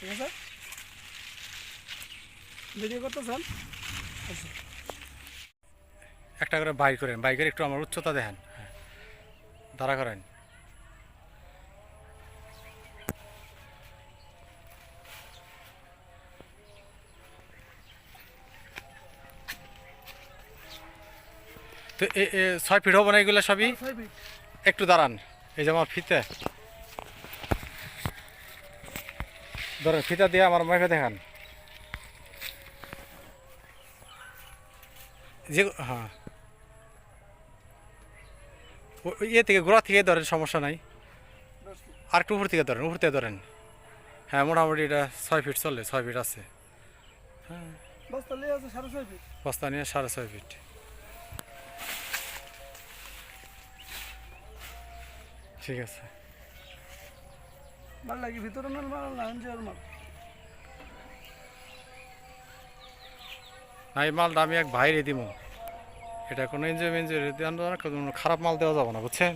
ঠিক আছে? ভিডিও করতে চান একটা করে বাইক করেন বাইকের একটু আমার উচ্চতা দেখেন। হ্যাঁ, দাঁড়া করেন। তো ছয় ফিট হব না এগুলো সবই? একটু দাঁড়ান এই যে আমার ফিতে ধরেন ফিতা দিয়ে আমার মাইফে দেখান। যে হ্যাঁ। ইয়ে থেকে গোড়া থেকে ধরেন সমস্যা নাই। আর একটু উপর থেকে ধরেন উপর থেকে ধরেন। হ্যাঁ মোটামুটি এটা ছয় ফিট চলে ছয় ফিট আছে। ফিট বস্তা নিয়ে সাড়ে ছয় ফিট ঠিক আছে। মাল লাগি ভিতরে মাল মাল, না এনজিওর মাল। না, এই মালটা আমি এক বাইরে দিব এটা কোনো এনজয় এনজিও এনজিও কোনো খারাপ মাল দেওয়া যাবে না, বুঝছেন?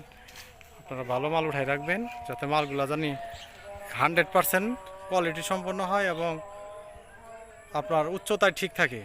আপনারা ভালো মাল উঠাই রাখবেন, যাতে মালগুলো জানি হান্ড্রেড পারসেন্ট কোয়ালিটি সম্পন্ন হয় এবং আপনার উচ্চতায় ঠিক থাকে।